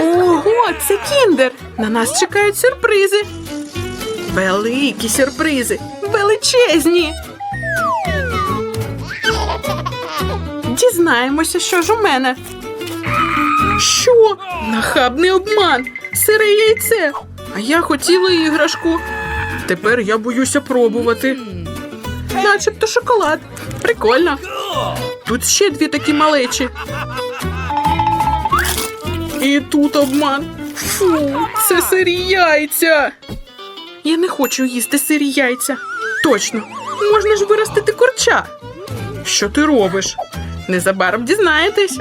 Ого, це кіндер! На нас чекають сюрпризи. Великі сюрпризи, величезні. Дізнаємося, що ж у мене. Що? Нахабний обман, сире яйце. А я хотіла іграшку. Тепер я боюся пробувати. Начебто шоколад. Прикольно. Тут ще дві такі малечі. І тут обман. Фу, це сирі яйця. Я не хочу їсти сирі яйця. Точно, можна ж виростити курча. Що ти робиш? Незабаром дізнаєтесь.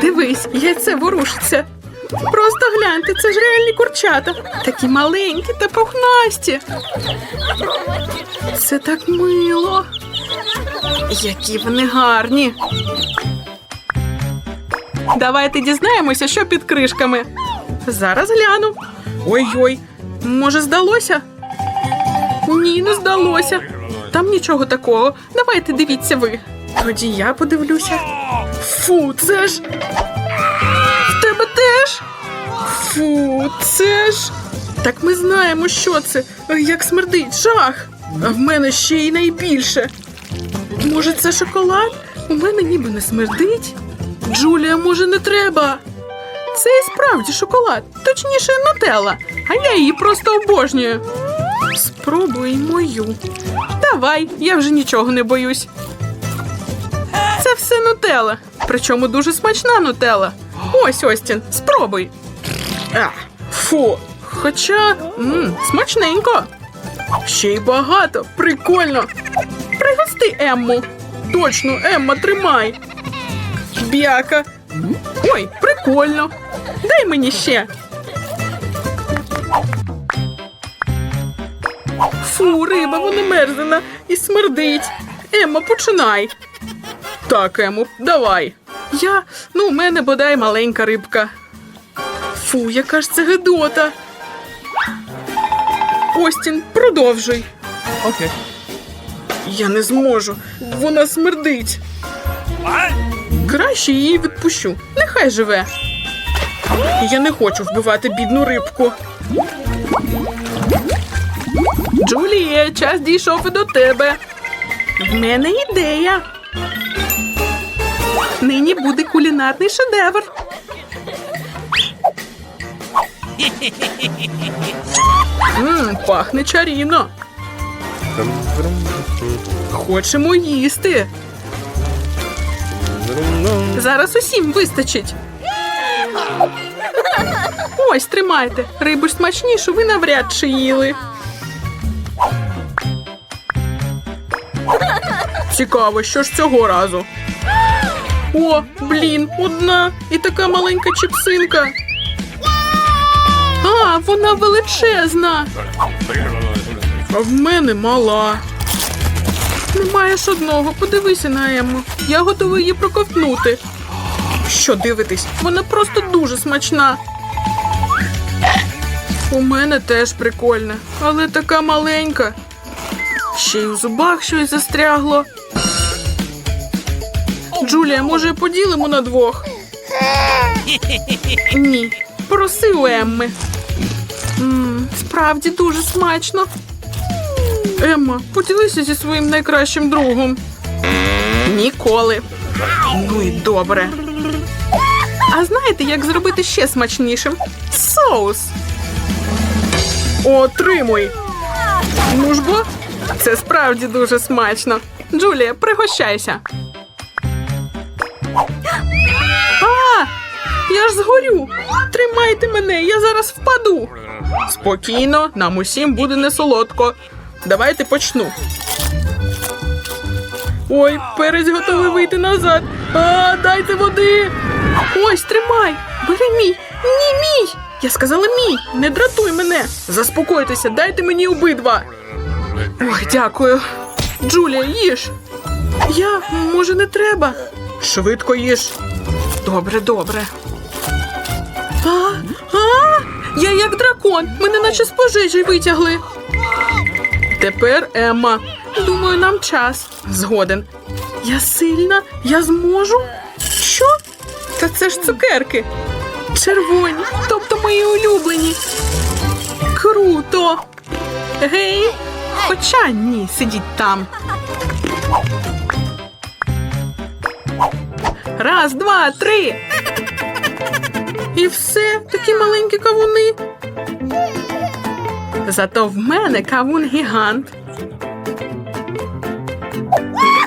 Дивись, яйце ворушиться. Просто гляньте, це ж реальні курчата. Такі маленькі та пухнасті. Це так мило. Які вони гарні. Давайте дізнаємося, що під кришками. Зараз гляну. Ой-ой, може, здалося? Ні, не здалося. Там нічого такого. Давайте дивіться ви. Тоді я подивлюся. Фу, це ж. В тебе теж? Фу, це ж. Так ми знаємо, що це. Як смердить, жах. А в мене ще й найбільше. Може, це шоколад? У мене ніби не смердить. Джулія, може, не треба. Це і справді шоколад, точніше, нутелла, а я її просто обожнюю. Спробуй мою. Давай, я вже нічого не боюсь. Це все нутелла, причому дуже смачна нутелла. Ось Остін, спробуй. А, фу. Хоча м, смачненько. Ще й багато, прикольно. Пригости Емму. Точно, Емма, тримай. Бяка. Ой, прикольно. Дай мені ще. Фу, риба, вона мерзена і смердить. Емма, починай. Так, Ему, давай. Я, ну, у мене бодай маленька рибка. Фу, яка ж це гидота. Остін, продовжуй. Okay. Я не зможу. Вона смердить. Краще її відпущу. Нехай живе. Я не хочу вбивати бідну рибку. Джуліє, час дійшов і до тебе. В мене ідея. Нині буде кулінарний шедевр. Мм, пахне чарівно. Хочемо їсти. Зараз усім вистачить. Ось тримайте. Рибу ж смачнішу ви навряд чи їли. Цікаво, що ж цього разу. О, блін, одна і така маленька чіпсинка. А, вона величезна. А в мене мала. Не маєш одного, подивися на Емму. Я готова її проковтнути. Що дивитись? Вона просто дуже смачна. У мене теж прикольна, але така маленька. Ще й у зубах щось застрягло. Джулія, може, поділимо на двох? Ні. Проси у Емми. М, справді дуже смачно. Емма, поділися зі своїм найкращим другом. Ніколи. Ну і добре. А знаєте, як зробити ще смачнішим? Соус. Отримуй. Ну ж бо, це справді дуже смачно. Джулія, пригощайся. А, я ж згорю. Тримайте мене, я зараз впаду. Спокійно, нам усім буде не солодко. Давайте почну. Ой, перець готовий вийти назад. А, дайте води. Ось, тримай. Бери мій. Ні, мій. Я сказала мій. Не дратуй мене. Заспокойтеся, дайте мені обидва. Ой, дякую. Джулія, їж. Я, може, не треба. Швидко їж. Добре, добре. А, а, я як дракон. Мене наче з пожежі витягли. Тепер Емма. Думаю, нам час. Згоден. Я сильна, я зможу. Що? Та це ж цукерки. Червоні, тобто мої улюблені. Круто! Гей! Хоча ні, сидіть там. Раз, два, три. І все, такі маленькі кавуни. Зато в мене кавун гігант.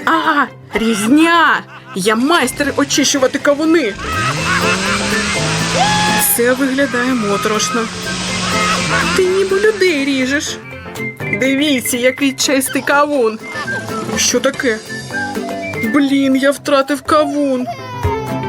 А, різня! Я майстер очищувати кавуни. Це виглядає моторошно. Ти ніби людей ріжеш. Дивіться, який чистий кавун. Що таке? Блін, я втратив кавун.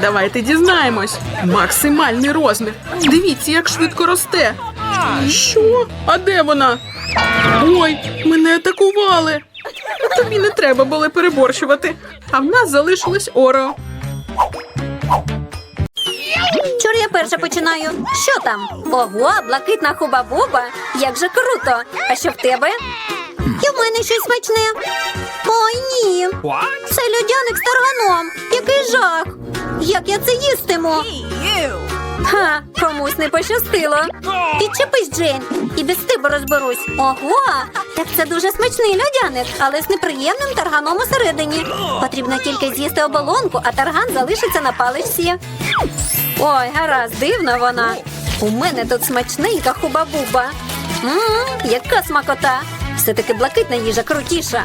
Давайте дізнаємось. Максимальний розмір. Дивіться, як швидко росте. Що? А де вона? Ой, мене атакували. Тобі не треба було переборщувати. А в нас залишилось Орео. Чур я перша починаю. Що там? Ого, блакитна хуба-буба. Як же круто! А що в тебе? І в мене щось смачне. Ой, ні. Це людяник з тарганом. Який жах. Як я це їстиму? Ха, комусь не пощастило. Підчепись, Джейн, і без тебе розберусь. Ого, так це дуже смачний льодяник, але з неприємним тарганом усередині. Потрібно тільки з'їсти оболонку, а тарган залишиться на паличці. Ой, гаразд, дивна вона. У мене тут смачненька хуба-буба. Ммм, яка смакота. Все-таки блакитна їжа крутіша.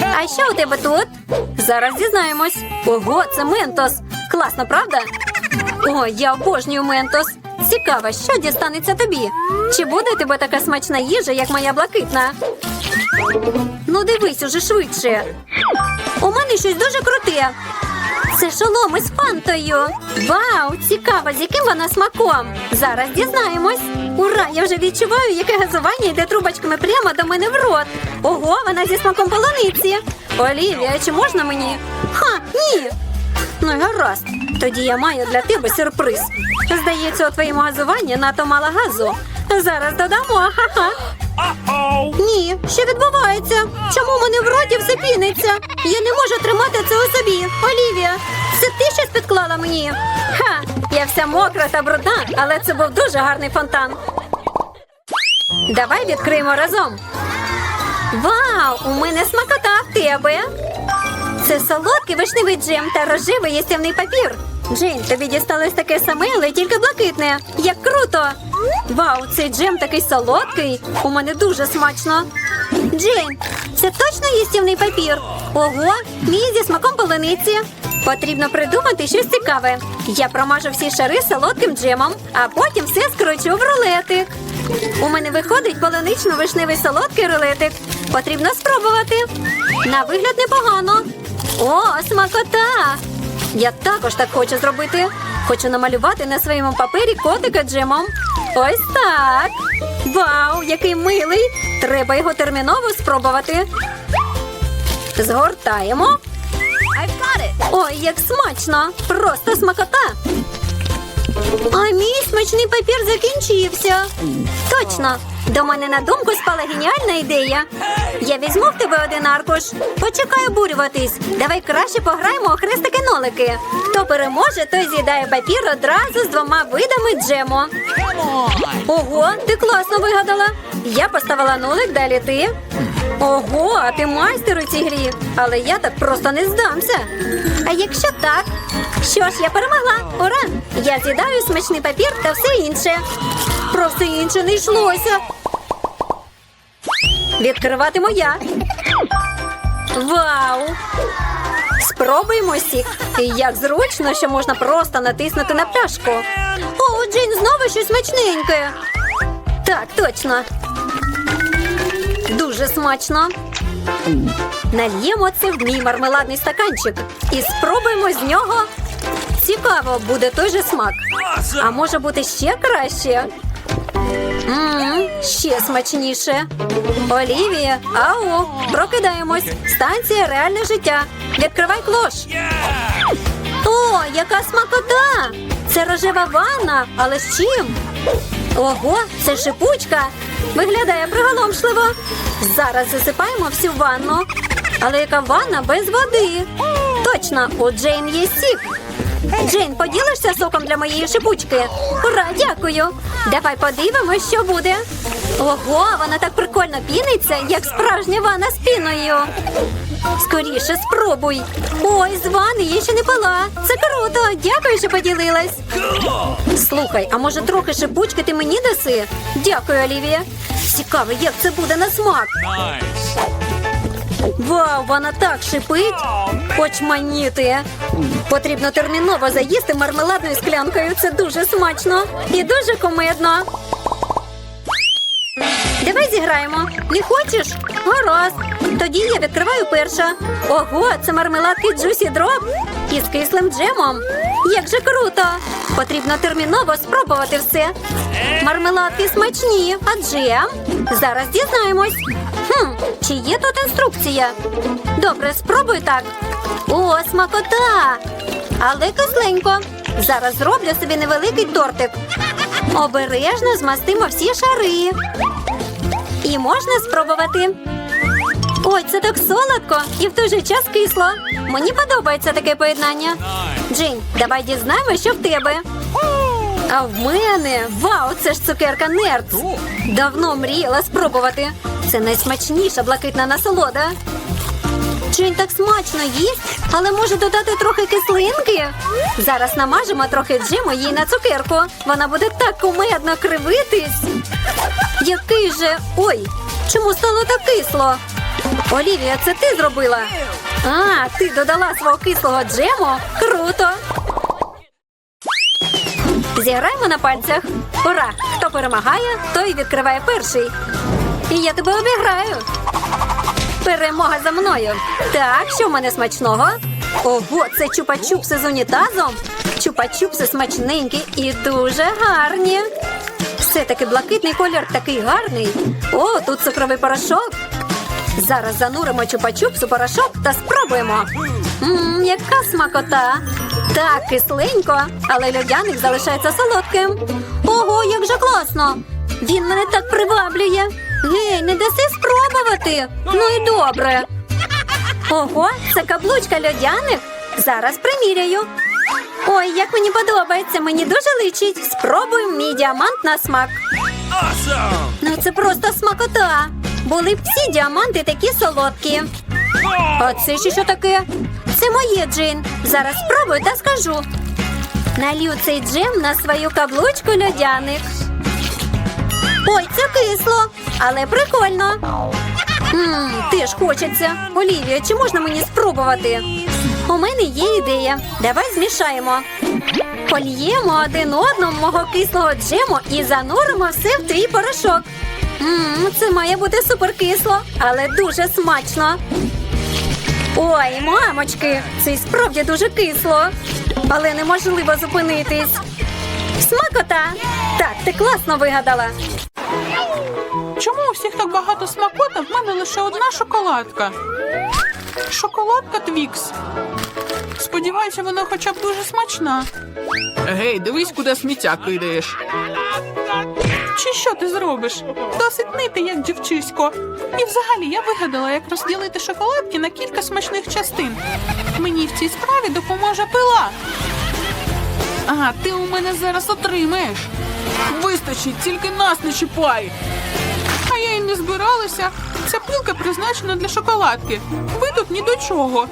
А що у тебе тут? Зараз дізнаємось. Ого, це ментос. Класно, правда? О, я обожнюю ментос. Цікаво, що дістанеться тобі? Чи буде у тебе така смачна їжа, як моя блакитна? Ну, дивись уже швидше. У мене щось дуже круте. Це шолом із фантою. Вау, цікаво, з яким вона смаком. Зараз дізнаємось. Ура! Я вже відчуваю, яке газування йде трубочками прямо до мене в рот. Ого, вона зі смаком полуниці. Олівія, чи можна мені? Ха, ні. Ну, гаразд. Тоді я маю для тебе сюрприз. Здається, у твоєму газуванні надто мало газу. Зараз додамо, ха-ха. Ні, що відбувається? Чому мене в роті все піниться? Я не можу тримати це у собі. Олівія, це ти щось підклала мені? Ха, я вся мокра та брудна, але це був дуже гарний фонтан. Давай відкриємо разом. Вау, у мене смакота в тебе. Це солодкий вишневий джем та рожевий їстівний папір. Джейн, тобі дісталось таке саме, але тільки блакитне. Як круто! Вау, цей джем такий солодкий. У мене дуже смачно. Джейн, це точно їстівний папір. Ого, мій зі смаком полуниці. Потрібно придумати щось цікаве. Я промажу всі шари солодким джемом, а потім все скручу в рулетик. У мене виходить полунично-вишневий солодкий рулетик. Потрібно спробувати. На вигляд непогано. О, смакота! Я також так хочу зробити. Хочу намалювати на своєму папері котика джемом. Ось так. Вау, який милий! Треба його терміново спробувати. Згортаємо. Ой, як смачно! Просто смакота. А мій смачний папір закінчився. Точно. До мене на думку спала геніальна ідея. Я візьму в тебе один аркуш. Почекай обурюватись. Давай краще пограємо у хрестики-нолики. Хто переможе, той з'їдає папір одразу з двома видами джему. Ого, ти класно вигадала. Я поставила нулик, далі ти. Ого, а ти майстер у цій грі. Але я так просто не здамся. А якщо так? Що ж, я перемогла. Ура! Я з'їдаю смачний папір та все інше. Про все інше не йшлося. Відкриватиму я. Вау! Спробуємо сік. Як зручно, що можна просто натиснути на пляшку. О, Джейн, знову щось смачненьке. Так, точно. Дуже смачно. Нальємо це в мій мармеладний стаканчик і спробуємо з нього. Цікаво, буде той же смак. А може бути ще краще? Ммм, ще смачніше. Олівія, ау, прокидаємось. Станція реальне життя. Відкривай клош. О, яка смакота! Це рожева ванна, але з чим? Ого, це шипучка. Виглядає приголомшливо. Зараз засипаємо всю ванну. Але яка ванна без води? Точно, у Джейн є сік. Джейн, поділишся соком для моєї шипучки? Ура, дякую. Давай подивимось, що буде. Ого, вона так прикольно піниться, як справжня ванна з піною. Скоріше спробуй. Ой, з ванни я ще не пила. Це круто. Дякую, що поділилась. Слухай, а може трохи шипучки ти мені даси? Дякую, Олівія. Цікаво, як це буде на смак. Вау, вона так шипить. Очманіти. Потрібно терміново заїсти мармеладною склянкою. Це дуже смачно і дуже комедно. Давай зіграємо. Не хочеш? Гаразд. Тоді я відкриваю перша. Ого, це мармеладки Juicy Drop із кислим джемом. Як же круто! Потрібно терміново спробувати все. Мармеладки смачні, а джем? Зараз дізнаємось. Хм, чи є тут інструкція? Добре, спробуй так. О, смакота! Але кисленько. Зараз зроблю собі невеликий тортик. Обережно змастимо всі шари. І можна спробувати. Ой, це так солодко і в той же час кисло. Мені подобається таке поєднання. Джин, давай дізнаємося, що в тебе. А в мене вау, це ж цукерка Нерц. Давно мріяла спробувати. Це найсмачніша блакитна насолода. Джин так смачно їсть, але може додати трохи кислинки. Зараз намажемо трохи джему їй на цукерку. Вона буде так кумедно кривитись. Який же. Ой, чому стало так кисло? Олівія, це ти зробила? А, ти додала свого кислого джему? Круто! Зіграємо на пальцях. Ура! Хто перемагає, той відкриває перший. І я тебе обіграю. Перемога за мною. Так, що в мене смачного? Ого, це чупа-чупси з унітазом. Чупа-чупси смачненькі і дуже гарні. Все-таки блакитний колір такий гарний. О, тут цукровий порошок. Зараз зануримо чупа-чупс у порошок та спробуємо. Ммм, яка смакота. Так, кисленько, але льодяник залишається солодким. Ого, як же класно! Він мене так приваблює. Гей, не даси спробувати. Ну і добре. Ого, це каблучка льодяник. Зараз приміряю. Ой, як мені подобається, мені дуже личить. Спробуємо мій діамант на смак. Ну це просто смакота. Були б всі діаманти такі солодкі. А це ще що таке? Це моє джин. Зараз спробую та скажу. Налью цей джем на свою каблучку льодяник. Ой, це кисло, але прикольно. Ммм, теж хочеться. Олівія, чи можна мені спробувати? У мене є ідея. Давай змішаємо. Польємо один одному мого кислого джему і зануримо все в твій порошок. Ммм, це має бути суперкисло, але дуже смачно. Ой, мамочки, це й справді дуже кисло. Але неможливо зупинитись. Смакота! Так, ти класно вигадала. Чому у всіх так багато смакота, в мене лише одна шоколадка? Шоколадка Твікс. Сподіваюся, вона хоча б дуже смачна. Гей, дивись, куди сміття кидаєш. Чи що ти зробиш? Досить нити, як дівчисько. І взагалі я вигадала, як розділити шоколадки на кілька смачних частин. Мені в цій справі допоможе пила. Ага, ти у мене зараз отримаєш. Вистачить, тільки нас не чіпай. Не збиралася. Ця пилка призначена для шоколадки. Ви тут ні до чого.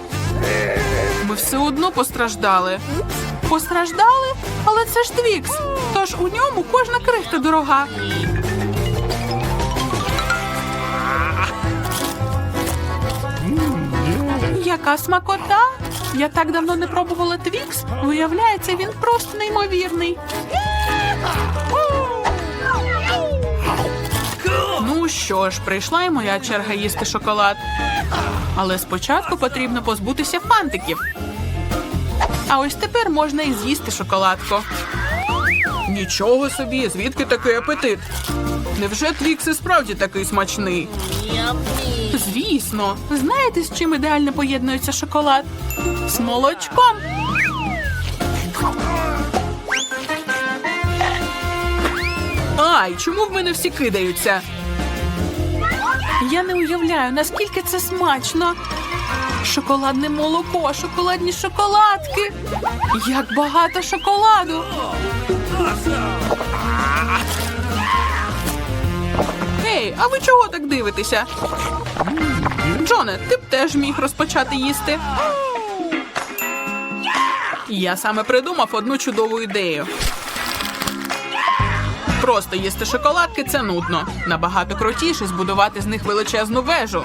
Ми все одно постраждали. Постраждали? Але це ж Твікс. Тож у ньому кожна крихта дорога. Яка смакота? Я так давно не пробувала Твікс. Виявляється, він просто неймовірний. Ну що ж, прийшла і моя черга їсти шоколад. Але спочатку потрібно позбутися фантиків. А ось тепер можна і з'їсти шоколадку. Нічого собі, звідки такий апетит? Невже Твікс справді такий смачний? Звісно, знаєте, з чим ідеально поєднується шоколад? З молочком. Ай, чому в мене всі кидаються? Я не уявляю, наскільки це смачно. Шоколадне молоко, шоколадні шоколадки. Як багато шоколаду. Ей, а ви чого так дивитеся? Джоне, ти б теж міг розпочати їсти. Я саме придумав одну чудову ідею. Просто їсти шоколадки це нудно. Набагато крутіше збудувати з них величезну вежу.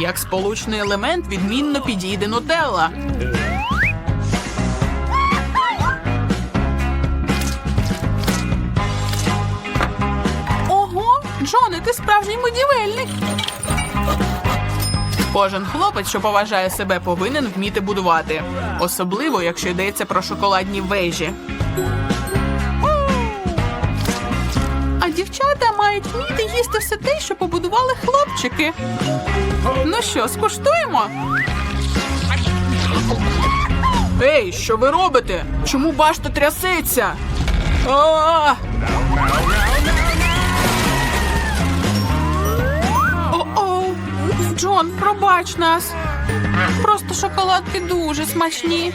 Як сполучний елемент відмінно підійде нутелла. Ого, Джоне, ти справжній будівельник. Кожен хлопець, що поважає себе, повинен вміти будувати, особливо якщо йдеться про шоколадні вежі. Мають вміти їсти все те, що побудували хлопчики. Ну що, скуштуємо? Ей, що ви робите? Чому башта трясеться? А! О-оу! Джон, пробач нас. Просто шоколадки дуже смачні.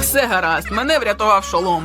Все гаразд, мене врятував шолом.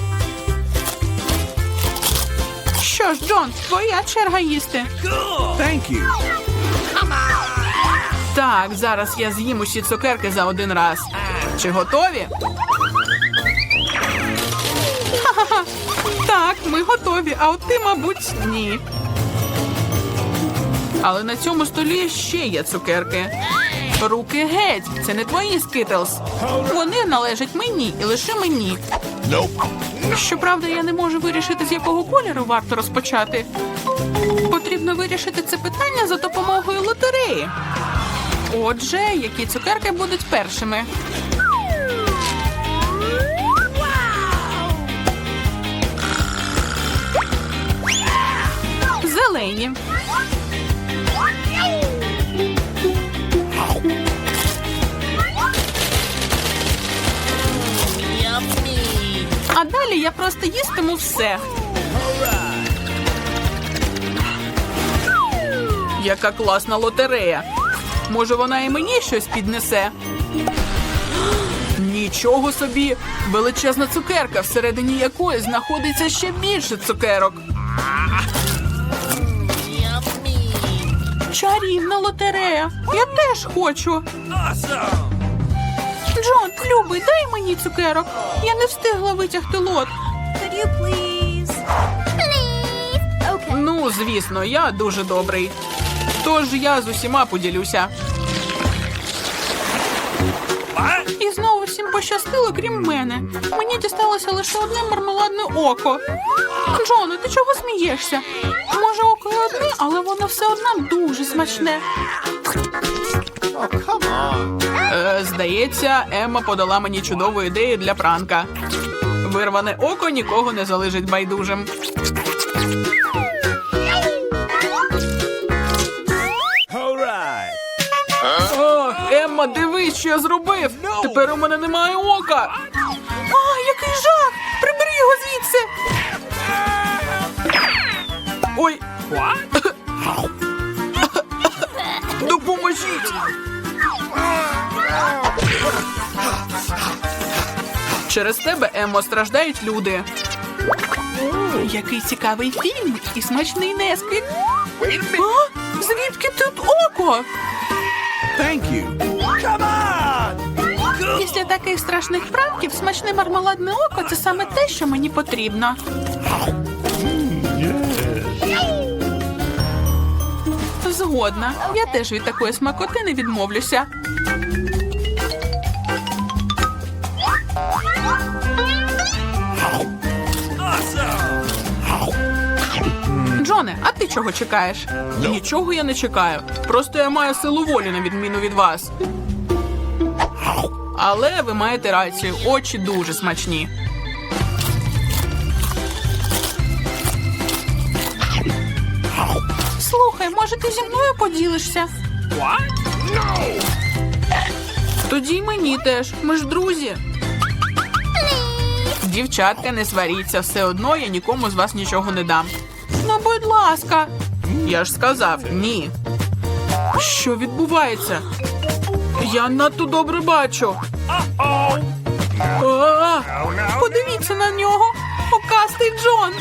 Що ж, Джон, твоя черга їсти. Thank you. Так, зараз я з'їм усі цукерки за один раз. Чи готові? Ха-ха-ха. Так, ми готові, а от ти, мабуть, ні. Але на цьому столі ще є цукерки. Руки геть, це не твої скитлс. Вони належать мені і лише мені. Nope. Щоправда, я не можу вирішити, з якого кольору варто розпочати. Потрібно вирішити це питання за допомогою лотереї. Отже, які цукерки будуть першими? Зелені. А далі я просто їстиму все. Яка класна лотерея. Може, вона і мені щось піднесе. Нічого собі! Величезна цукерка, всередині якої знаходиться ще більше цукерок. Чарівна лотерея. Я теж хочу. Джон, любий, дай мені цукерок. Я не встигла витягти лот. Could you please? Please. Okay. Ну, звісно, я дуже добрий. Тож я з усіма поділюся. І знову всім пощастило, крім мене. Мені дісталося лише одне мармеладне око. Джоне, ти чого смієшся? Може, око одне, але воно все одно дуже смачне. Е, здається, Емма подала мені чудову ідею для пранка. Вирване око нікого не залежить байдужим. All right. О, Емма, дивись, що я зробив. Тепер у мене немає ока. А, який жах! Прибери його звідси. Ой, Через тебе, Еммо, страждають люди. Який цікавий фільм і смачний несквіт. А? Звідки тут око? Thank you. Come on. Після таких страшних пранків смачне мармеладне око це саме те, що мені потрібно. Згодна. Я теж від такої смакоти не відмовлюся. Чого чекаєш? Нічого я не чекаю. Просто я маю силу волі на відміну від вас. Але ви маєте рацію, очі дуже смачні. Слухай, може ти зі мною поділишся? Тоді й мені теж. Ми ж друзі. Дівчатка, не сваріться, все одно я нікому з вас нічого не дам. Ну, будь ласка. Я ж сказав ні. Що відбувається? Я надто добре бачу. А, Подивіться на нього. Окастий Джон.